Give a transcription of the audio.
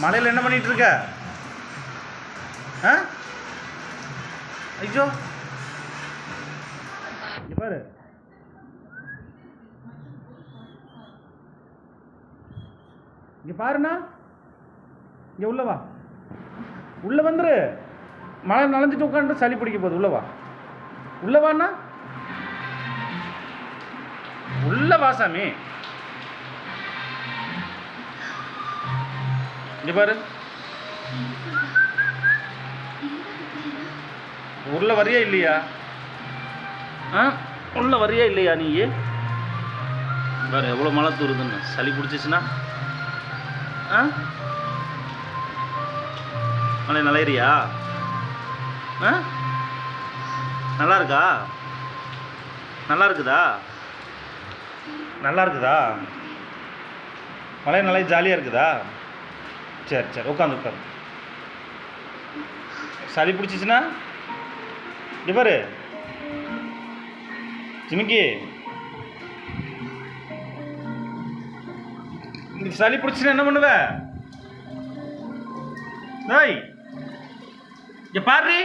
மலையில் என்ன பண்ணிட்டு இருக்க ஆ? ஐயோ. பாரு. இங்கே பாருண்ணா. இங்கே உள்ள வா. வந்துரு. மழை நனைஞ்சிட்டு உட்காந்து சளி பிடிக்க போகுது. உள்ளவா உள்ளவாண்ணா உள்ள வாண்ணா. வா சாமி. இங்க பாரு. உள்ள வரியா இல்லையா? ஆ? உள்ள வரியா இல்லையா நீ? பாரு எவ்வளோ மழை தூருதுன்னு. சளி பிடிச்சிச்சுன்னா? ஆ? மழை நலையிறியா ஆ? நல்லா இருக்கா? நல்லா இருக்குதா? நல்லா இருக்குதா? மழை நல்லா ஜாலியாக இருக்குதா? சரி சரி உட்காந்து உட்காந்து சளி பிடிச்சிச்சுன்னா? இங்க பாரு. ஜிமிக்கி. சளி பிடிச்சின்னா என்ன பண்ணுவ? ஏய் இங்கே பாரு.